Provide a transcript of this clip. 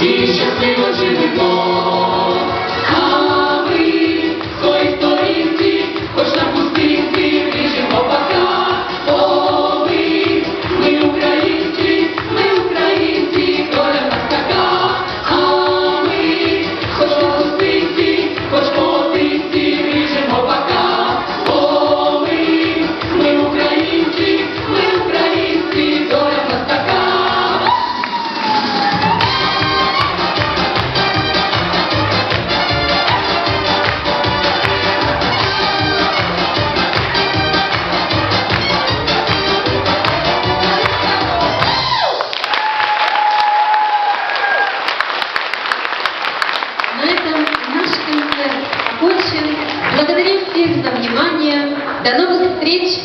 E Jesus hoje mudou закончен. Благодарим всех за внимание. До новых встреч!